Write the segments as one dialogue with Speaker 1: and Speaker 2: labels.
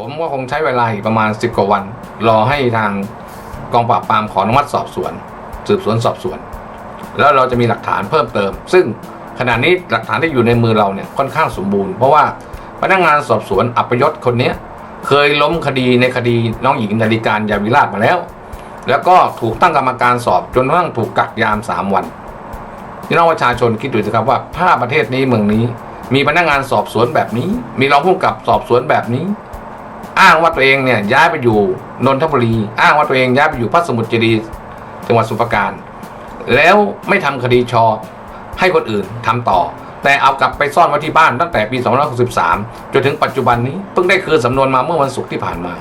Speaker 1: ผมก็คงใช้เวลาอีกประมาณสิบกว่าวัน รอให้ทางกองปราบปรามขออนุมัติสอบสวน สืบสวนสอบสวน แล้วเราจะมีหลักฐานเพิ่มเติม ซึ่งขณะนี้หลักฐานที่อยู่ในมือเราเนี่ยค่อนข้างสมบูรณ์เพราะว่าพนักงานสอบสวนอัปยศคนนี้เคยล้มคดีในคดีน้องหญิงนาฬิการยาวิราชมาแล้ว แล้วก็ถูกตั้งกรรมการสอบจนกระทั่งถูกกักยามสามวันพี่น้องประชาชนคิดดูสิครับว่าถ้าประเทศนี้เมืองนี้ มีพนักงานสอบสวนแบบนี้ มีรองผู้กับสอบสวนแบบนี้ อ้างว่าตัวเองเนี่ยย้ายไปอยู่นนทบุรี อ้างว่าตัวเองย้ายไปอยู่พระสมุทรเจดีย์จังหวัดสุพรรณการ แล้วไม่ทำคดีชอให้คนอื่นทำต่อ แต่เอากลับไปซ่อนไว้ที่บ้านตั้งแต่ปี2563จนถึงปัจจุบันนี้เพิ่งได้คืนสำนวนมาเมื่อวันศุกร์ที่ผ่านมา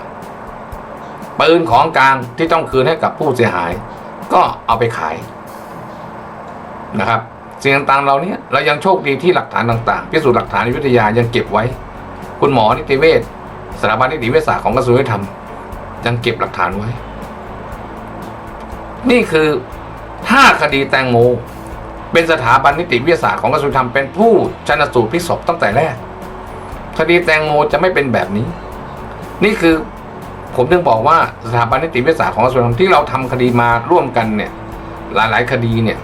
Speaker 1: ปืนของกลางที่ต้องคืนให้กับผู้เสียหาย ก็เอาไปขายนะครับสิ่งต่างๆเราเนี้ยเรายังโชคดีที่หลักฐานต่างๆ พิสูจน์หลักฐานวิทยายังเก็บไว้ คุณหมอนิติเวช สถาบันนิติเวชศาสตร์ของกระทรวงยุติธรรมยังเก็บหลักฐานไว้ นี่คือถ้าคดีแตงโม เป็นสถาบันนิติวิทยาศาสตร์ของกระทรวงยุติธรรมเป็นผู้ชันสูตรพลิกศพตั้งแต่แรก คดีแตงโมจะไม่เป็นแบบนี้ นี่คือผมถึงบอกว่าสถาบันนิติวิทยาศาสตร์ของกระทรวงยุติธรรมที่เราทำคดีมาร่วมกันเนี่ย หลาย ๆ คดีเนี่ย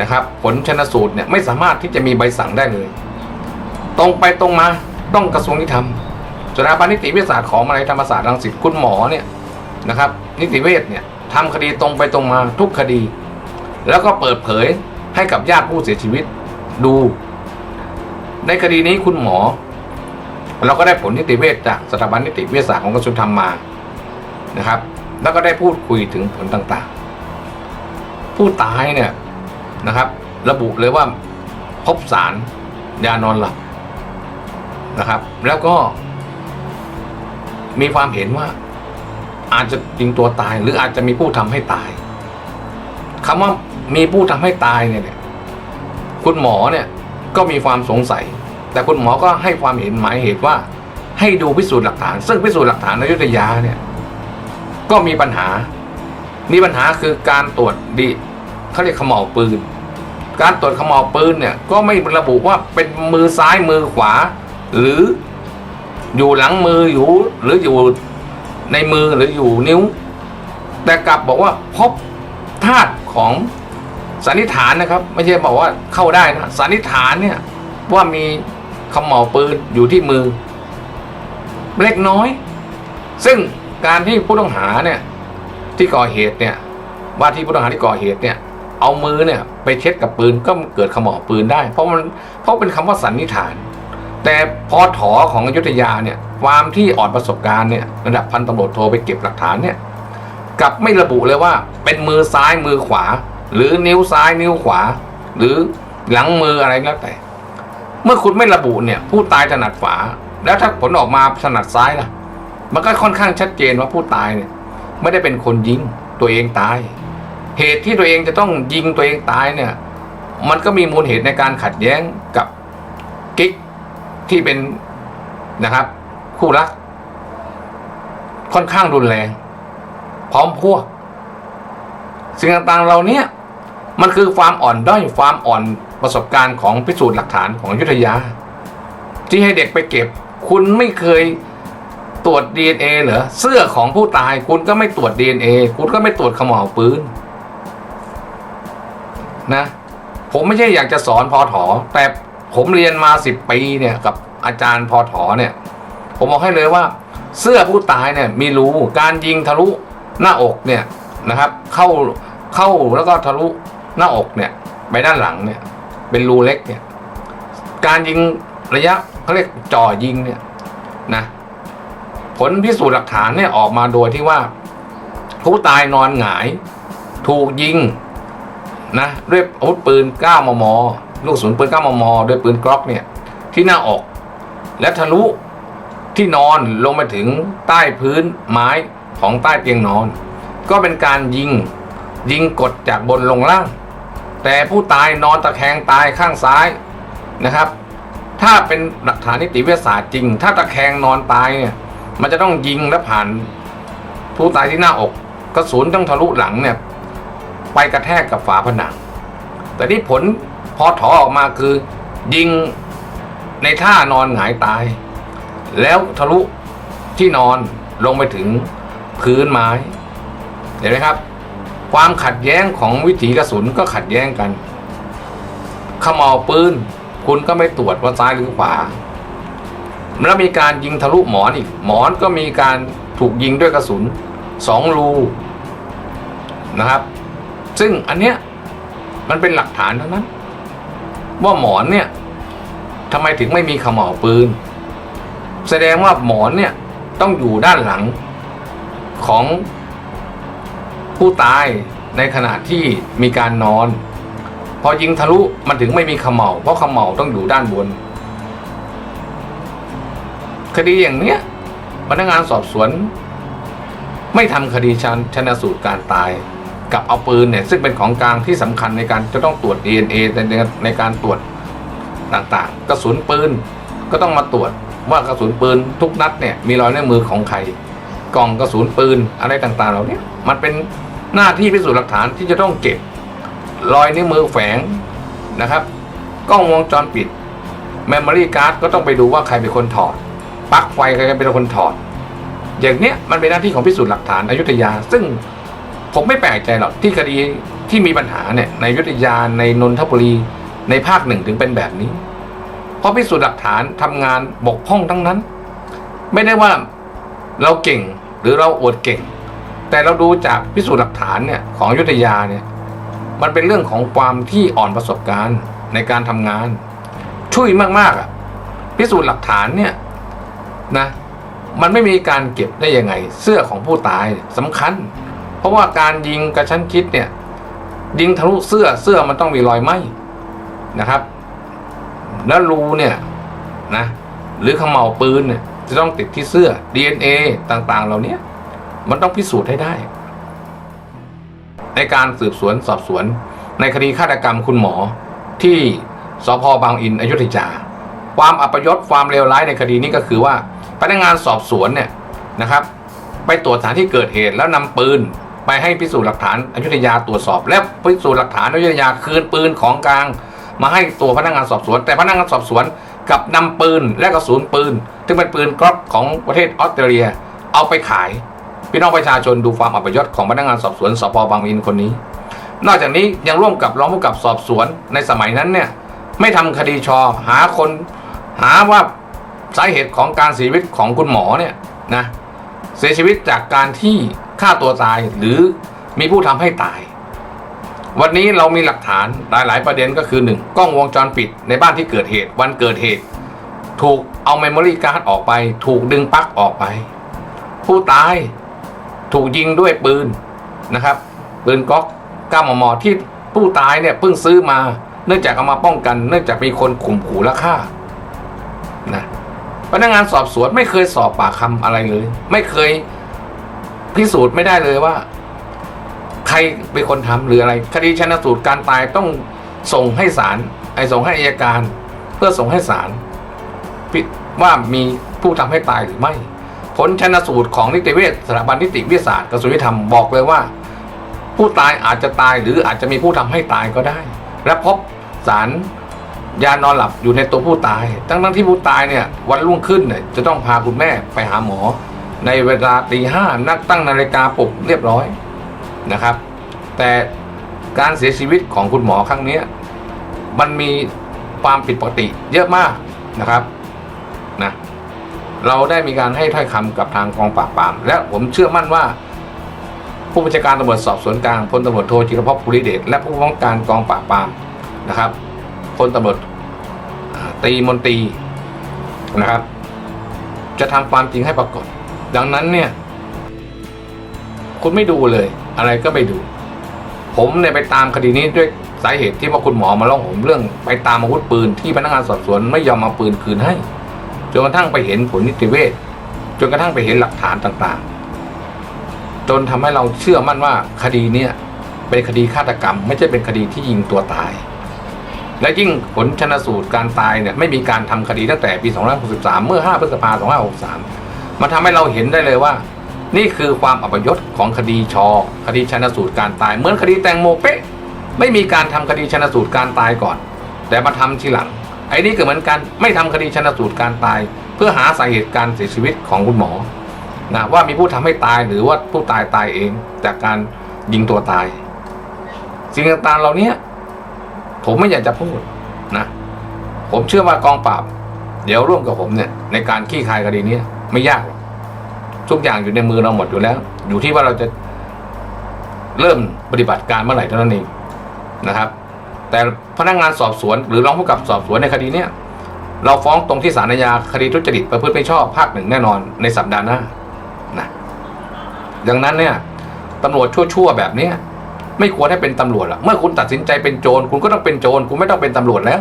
Speaker 1: นะครับ ผลชนสูตรเนี่ยไม่สามารถที่จะมีใบสั่งได้เลย ตรงไปตรงมาต้องกระทรวงยุติธรรม สถาบันนิติวิทยาศาสตร์ของมหาวิทยาลัยธรรมศาสตร์รังสิตคุณหมอเนี่ยนะครับนิติเวชเนี่ยทำคดีตรงไปตรงมาทุกคดี แล้วก็เปิดเผยให้กับญาติผู้เสียชีวิตดู ในคดีนี้คุณหมอ เราก็ได้ผลนิติเวชจากสถาบันนิติวิทยาศาสตร์ของกระทรวงธรรมมานะครับ แล้วก็ได้พูดคุยถึงผลต่างๆ ผู้ตายเนี่ยนะครับ ระบุเลยว่าพบสารยานอนหลับนะครับ แล้วก็ มีความเห็นว่า อาจจะยิงตัวตายหรืออาจจะมีผู้ทำให้ตายคำว่ามีผู้ทำให้ตายเนี่ย คุณหมอเนี่ยก็มีความสงสัย แต่คุณหมอก็ให้ความเห็นหมายเหตุว่า ให้ดูพิสูจน์หลักฐาน ซึ่งพิสูจน์หลักฐานในยุธยาเนี่ย ก็มีปัญหามีปัญหาคือการตรวจดีเขาเรียกขม่าวปืน การตรวจขม่าวปืนเนี่ย ก็ไม่ระบุว่าเป็นมือซ้ายมือขวา หรือ อยู่หลังมืออยู่หรืออยู่ในมือหรืออยู่นิ้ว แต่กลับบอกว่าพบธาตุของสันนิษฐานนะครับ ไม่ใช่บอกว่าเข้าได้นะสันนิษฐานเนี่ยว่ามีขม่าวปืนอยู่ที่มือ เล็กน้อย ซึ่งการที่ผู้ต้องหาเนี่ยที่ก่อเหตุเนี่ยว่าที่ผู้ต้องหาที่ก่อเหตุเนี่ยเอามือเนี่ยไปเช็ดกับปืนก็เกิดขม่าวปืนได้ เพราะมันเพราะเป็นคำว่าสันนิษฐาน แต่พอถอของอยุธยาเนี่ยความที่อ่อนประสบการณ์เนี่ยระดับพันตำรวจโทไปเก็บหลักฐานเนี่ยกลับไม่ระบุเลยว่า เป็นมือซ้ายมือขวา หรือนิ้วซ้ายนิ้วขวา หรือหลังมืออะไรก็แล้วแต่ เมื่อคุณไม่ระบุเนี่ย ผู้ตายถนัดขวา แล้วถ้าผลออกมาถนัดซ้ายล่ะ มันก็ค่อนข้างชัดเจนว่าผู้ตายเนี่ยไม่ได้เป็นคนยิงตัวเองตาย เหตุที่ตัวเองจะต้องยิงตัวเองตายเนี่ย มันก็มีมูลเหตุในการขัดแย้งกับกิ๊ก ที่เป็นนะครับ คู่รัก ค่อนข้างรุนแรง พร้อมพวก สิ่งต่างๆเราเนี่ยมันคือความอ่อนด้อยความอ่อนประสบการณ์ของพิสูจน์หลักฐานของยุทธยา ที่ให้เด็กไปเก็บ คุณไม่เคยตรวจ DNA เหรอเสื้อของผู้ตายคุณก็ไม่ตรวจ DNA คุณก็ไม่ตรวจขม่าวปืนนะ ผมไม่ใช่อยากจะสอนพอถอแต่ ผมเรียนมาสิบปีเนี่ยกับอาจารย์พอถอเนี่ย ผมบอกให้เลยว่า เสื้อผู้ตายเนี่ยมีรูการยิงทะลุหน้าอกเนี่ยนะครับ เข้าเข้าแล้วก็ทะลุหน้าอกเนี่ยไปด้านหลังเนี่ยเป็นรูเล็กเนี่ยการยิงระยะเขาเรียกจ่อยิงเนี่ยนะผลพิสูจน์หลักฐานเนี่ยออกมาโดยที่ว่า ผู้ตายนอนหงาย ถูกยิงนะด้วยอาวุธปืน 9 มม ลูกศูนย์ปืน9มมด้วยปืนกล็อกเนี่ยที่หน้าอก และทะลุที่นอนลงมาถึงใต้พื้นไม้ของใต้เตียงนอน ก็เป็นการยิงยิงกดจากบนลงล่าง แต่ผู้ตายนอนตะแคงตายข้างซ้ายนะครับ ถ้าเป็นหลักฐานนิติวิทยาศาสตร์จริง ถ้าตะแคงนอนตายเนี่ยมันจะต้องยิงและผ่าน ผู้ตายที่หน้าอกกระสุนต้องทะลุหลังเนี่ยไปกระแทกกับฝาผนัง แต่ที่ผล พอถอออกมาคือ ยิงในท่านอนหงายตาย แล้วทะลุที่นอนลงไปถึงพื้นไม้ เห็นไหมครับ ความขัดแย้งของวิถีกระสุนก็ขัดแย้งกันขมเอาปืนคุณก็ไม่ตรวจว่าซ้ายหรือขวาแล้วมีการยิงทะลุหมอนอีก หมอนก็มีการถูกยิงด้วยกระสุนสองรูนะครับ ซึ่งอันเนี้ยมันเป็นหลักฐานทั้งนั้น ว่าหมอนเนี่ยทำไมถึงไม่มีขม่าวปืน แสดงว่าหมอนเนี่ยต้องอยู่ด้านหลังของผู้ตายในขณะที่มีการนอน พอยิงทะลุมันถึงไม่มีขม่าวเพราะขม่าวต้องอยู่ด้านบน คดีอย่างเนี้ยพนักงานสอบสวน ไม่ทำคดีชันชนะสูตรการตาย กับเอาปืนเนี่ยซึ่งเป็นของกลางที่สำคัญในการจะต้องตรวจ DNA ในในในการตรวจต่างๆ กระสุนปืนก็ต้องมาตรวจว่ากระสุนปืนทุกนัดเนี่ยมีรอยนิ้วมือของใครกล่องกระสุนปืนอะไรต่างๆ เหล่านี้มันเป็นหน้าที่พิสูจน์หลักฐานที่จะต้องเก็บรอยนิ้วมือแฝงนะครับกล้องวงจรปิดเมมโมรี่การ์ดก็ต้องไปดูว่าใครเป็นคนถอดปลั๊กไฟใครเป็นคนถอด อย่างเนี้ยมันเป็นหน้าที่ของพิสูจน์หลักฐานอายุธยา ซึ่ง ผมไม่แปลกใจหรอกที่คดีที่มีปัญหาเนี่ยในยุธยาในนนทบุรีในภาคหนึ่งถึงเป็นแบบนี้ เพราะพิสูจน์หลักฐานทำงานบกพร่องทั้งนั้น ไม่ได้ว่าเราเก่งหรือเราอวดเก่ง แต่เราดูจากพิสูจน์หลักฐานเนี่ยของยุธยาเนี่ยมันเป็นเรื่องของความที่อ่อนประสบการณ์ในการทำงาน ช่วยมากๆอะพิสูจน์หลักฐานเนี่ยนะมันไม่มีการเก็บได้ยังไง เสื้อของผู้ตายสำคัญ เพราะว่าการยิงกระชั้นชิดเนี่ยยิงทะลุเสื้อเสื้อมันต้องมีรอยไหมนะครับ แล้วรูเนี่ยนะหรือขมเหลาปืนเนี่ยจะต้องติดที่เสื้อ DNA ต่างๆ เหล่านี้มันต้องพิสูจน์ให้ได้ ในการสืบสวนสอบสวน ในคดีฆาตกรรมคุณหมอที่สพบางอินอยุธยาความอัปยศความเลวร้ายในคดีนี้ก็คือว่าพนักงานสอบสวนเนี่ยนะครับ ไปตรวจสถานที่เกิดเหตุแล้วนำปืน ไปให้พิสูจน์หลักฐานอยุธยาตรวจสอบ และพิสูจน์หลักฐานอยุธยาคืนปืนของกลาง มาให้ตัวพนักงานสอบสวน แต่พนักงานสอบสวนกับนำปืนและกระสุนปืนซึ่งเป็นปืนกล็อกของประเทศออสเตรเลีย เอาไปขายพี่น้องประชาชนดูความอัปยศของพนักงานสอบสวนสพบางอินคนนี้ นอกจากนี้ยังร่วมกับรองผู้กำกับสอบสวนในสมัยนั้นเนี่ยไม่ทำคดีชอหาคนหาว่าสาเหตุของการเสียชีวิตของคุณหมอเนี่ยนะเสียชีวิตจากการที่ ฆ่าตัวตายหรือมีผู้ทำให้ตาย วันนี้เรามีหลักฐานหลาย ๆ ประเด็นก็คือหนึ่งกล้องวงจรปิดในบ้านที่เกิดเหตุ วันเกิดเหตุ ถูกเอาเมมโมรี่การ์ดออกไป ถูกดึงปลั๊กออกไป ผู้ตายถูกยิงด้วยปืนนะครับปืนก๊อก9มมอที่ผู้ตายเนี่ยเพิ่งซื้อมา เนื่องจากเอามาป้องกัน เนื่องจากมีคนข่มขู่และฆ่านะพนักงานสอบสวนไม่เคยสอบปากคำอะไรเลย ไม่เคย พิสูจน์ไม่ได้เลยว่า ใครเป็นคนทำหรืออะไร คดีชนสูตรการตายต้องส่งให้ศาลไอ้ส่งให้อัยการ เพื่อส่งให้ศาลพิว่ามีผู้ทำให้ตายหรือไม่ ผลชนสูตรของนิติเวชสถาบันนิติวิทยาศาสตร์กระทรวงยุติธรรมบอกเลยว่า ผู้ตายอาจจะตายหรืออาจจะมีผู้ทำให้ตายก็ได้ และพบสารยานอนหลับอยู่ในตัวผู้ตาย ทั้งทั้งที่ผู้ตายเนี่ยวันรุ่งขึ้นเนี่ยจะต้องพาคุณแม่ไปหาหมอ ในเวลาตีห้านักตั้งนาฬิกาปลุกเรียบร้อยนะครับ แต่การเสียชีวิตของคุณหมอครั้งนี้มันมีความผิดปกติเยอะมากนะครับนะเราได้มีการให้ถ้อยคำกับทางกองปราบปราม และผมเชื่อมั่นว่า ผู้บัญชาการตำรวจสอบสวนกลางพลตำรวจโทจิรพภูริเดชและผู้บังการกองปราบปรามนะครับพลตำรวจตีมนตีนะครับ จะทำความจริงให้ปรากฏ ดังนั้นเนี่ย คุณไม่ดูเลย อะไรก็ไปดู ผมเนี่ยไปตามคดีนี้ด้วยสาเหตุที่ว่าคุณหมอมาร้องผมเรื่อง ไปตามอาวุธปืนที่พนักงานสอบสวนไม่ยอมเอาปืนคืนให้จนกระทั่งไปเห็นผลนิติเวชจนกระทั่งไปเห็นหลักฐานต่างๆ จนทำให้เราเชื่อมั่นว่าคดีเนี้ยเป็นคดีฆาตกรรม ไม่ใช่เป็นคดีที่ยิงตัวตาย และยิ่งผลชนสูตรการตายเนี่ยไม่มีการทำคดีตั้งแต่ปี 2563 เมื่อ 5 พฤษภาคม 2563 มันทำให้เราเห็นได้เลยว่า นี่คือความอัปยศของคดีชอ คดีชนสูตรการตายเหมือนคดีแตงโมเป๊ะไม่มีการทำคดีชนสูตรการตายก่อน แต่มาทำทีหลัง ไอ้นี่ก็เหมือนกันไม่ทำคดีชนสูตรการตาย เพื่อหาสาเหตุการเสียชีวิตของคุณหมอนะว่ามีผู้ทำให้ตายหรือว่าผู้ตายตายเอง จากการยิงตัวตาย สิ่งต่างๆเหล่านี้ผมไม่อยากจะพูดนะ ผมเชื่อว่ากองปราบ เดี๋ยวร่วมกับผมเนี่ยในการขี้คายคดีนี้ ไม่ยากหรอกทุกอย่างอยู่ในมือเราหมดอยู่แล้ว อยู่ที่ว่าเราจะเริ่มปฏิบัติการเมื่อไหร่เท่านั้นเองนะครับ แต่พนักงานสอบสวน หรือรองผู้กำกับสอบสวนในคดีเนี้ยเราฟ้องตรงที่ศาลอาญาคดีทุจริตประพฤติไม่ชอบภาคหนึ่งแน่นอนในสัปดาห์หน้านะดังนั้นเนี่ยตำรวจชั่วๆแบบเนี้ยไม่ควรให้เป็นตำรวจละเมื่อคุณตัดสินใจเป็นโจรคุณก็ต้องเป็นโจรคุณไม่ต้องเป็นตำรวจแล้ว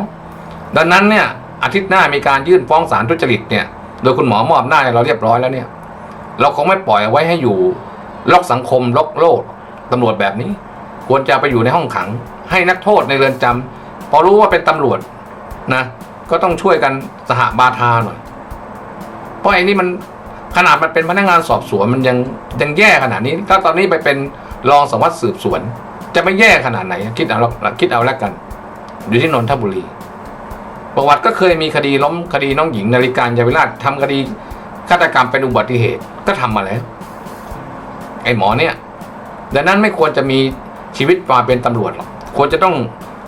Speaker 1: ดังนั้นเนี่ยอาทิตย์หน้ามีการยื่นฟ้องศาลทุจริตเนี่ย โดยคุณหมอมอบหน้าเราเรียบร้อยแล้วเนี่ย เราคงไม่ปล่อยไว้ให้อยู่ล็อกสังคมล็อกโลกตำรวจแบบนี้ ควรจะไปอยู่ในห้องขัง ให้นักโทษในเรือนจำพอรู้ว่าเป็นตำรวจนะ ก็ต้องช่วยกันสหบาทาหน่อยเพราะไอ้นี่มันขนาดมันเป็นพนักงานสอบสวนมันยังยังแย่ขนาดนี้ ถ้าตอนนี้ไปเป็นรองสารวัสดิ์สืบสวน จะไม่แย่ขนาดไหน คิดเอาคิดเอาแล้วกัน อยู่ที่นนทบุรี ประวัติก็เคยมีคดีล้มคดีน้องหญิงนาฬิการยาวิราชทำคดีฆาตกรรมเป็นอุบัติเหตุก็ทำมาแล้ว ไอ้หมอเนี่ย ดังนั้นไม่ควรจะมีชีวิตมาเป็นตำรวจหรอกควรจะต้อง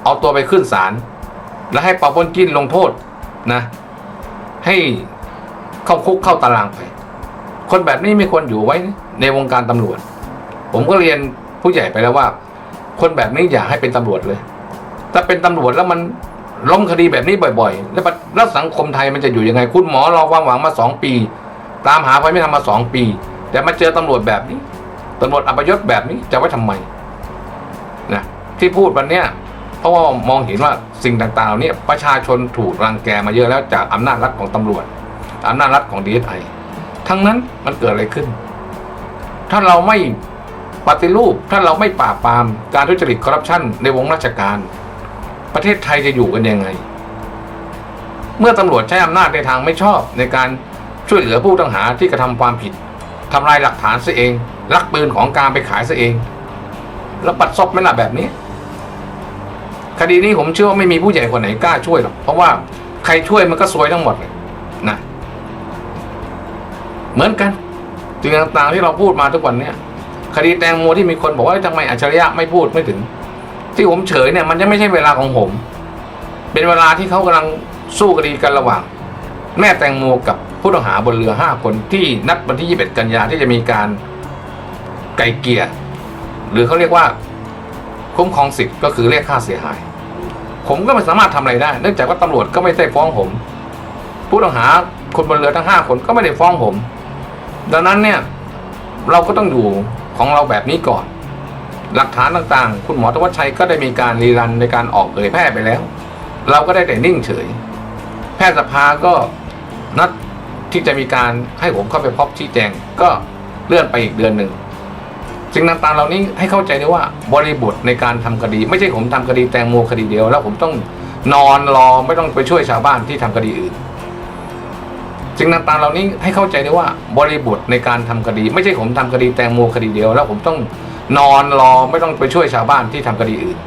Speaker 1: เอาตัวไปขึ้นศาลและให้ปาปนกินลงโทษนะ ให้เข้าคุกเข้าตารางไป คนแบบนี้ไม่ควรอยู่ไว้ในวงการตำรวจ ผมก็เรียนผู้ใหญ่ไปแล้วว่า คนแบบนี้อย่าให้เป็นตำรวจเลย ถ้าเป็นตำรวจแล้วมัน ล้มคดีแบบนี้บ่อยๆ แล้วสังคมไทยมันจะอยู่ยังไง คุณหมอรอความหวังมาสองปี ตามหาไฟไม่ทำมาสองปี แต่มาเจอตำรวจแบบนี้ตำรวจอัปยศแบบนี้จะไว้ทำไมนะที่พูดวันเนี้ยเพราะว่ามองเห็นว่าสิ่งต่างๆเหล่านี้ประชาชนถูกรังแกมาเยอะแล้วจากอำนาจรัฐของตำรวจอำนาจรัฐของดีเอสไอทั้งนั้นมันเกิดอะไรขึ้น ถ้าเราไม่ปฏิรูปถ้าเราไม่ปราบปรามการทุจริตคอร์รัปชันในวงราชการ ประเทศไทยจะอยู่กันยังไง เมื่อตำรวจใช้อำนาจในทางไม่ชอบในการช่วยเหลือผู้ต้องหาที่กระทำความผิดทำลายหลักฐานซะเอง ลักปืนของกลารไปขายซะเอง แล้วปัดซบไม่ล่ะแบบนี้ คดีนี้ผมเชื่อว่าไม่มีผู้ใหญ่คนไหนกล้าช่วยหรอกเพราะว่าใครช่วยมันก็ซวยทั้งหมดเลยนะเหมือนกันสิ่งต่างๆที่เราพูดมาทุกวันเนี้ยคดีแตงโมที่มีคนบอกว่าทำไมอัจฉริยะไม่พูดไม่ถึง ที่ผมเฉยเนี่ยมันยังไม่ใช่เวลาของผม เป็นเวลาที่เขากำลังสู้คดีกันระหว่าง แม่แตงโมกับผู้ต้องหาบนเรือห้าคนที่นัดวันที่ 21 กันยาที่จะมีการไกลเกลี่ยหรือเขาเรียกว่า คุ้มครองสิทธิ์ก็คือเรียกค่าเสียหาย ผมก็ไม่สามารถทำอะไรได้ เนื่องจากว่าตำรวจก็ไม่ได้ฟ้องผม ผู้ต้องหาคนบนเรือทั้งห้าคนก็ไม่ได้ฟ้องผม ดังนั้นเนี่ยเราก็ต้องอยู่ของเราแบบนี้ก่อน หลักฐานต่างๆ คุณหมอธวัชชัยก็ได้มีการรีรันในการออกเผยแพร่ไปแล้ว เราก็ได้แต่นิ่งเฉย แพทยสภาก็นัดที่จะมีการให้ผมเข้าไปพบชี้แจงก็เลื่อนไปอีกเดือนหนึ่งสิ่งต่างๆเหล่านี้ให้เข้าใจได้ว่าบริบทในการทำคดี ไม่ใช่ผมทำคดีแตงโมคดีเดียว แล้วผมต้องนอนรอไม่ต้องไปช่วยชาวบ้านที่ทำคดีอื่นสิ่งต่างๆเหล่านี้ให้เข้าใจได้ว่าบริบทในการทำคดี ไม่ใช่ผมทำคดีแตงโมคดีเดียว แล้วผมต้อง นอนรอไม่ต้องไปช่วยชาวบ้านที่ทำคดีอื่น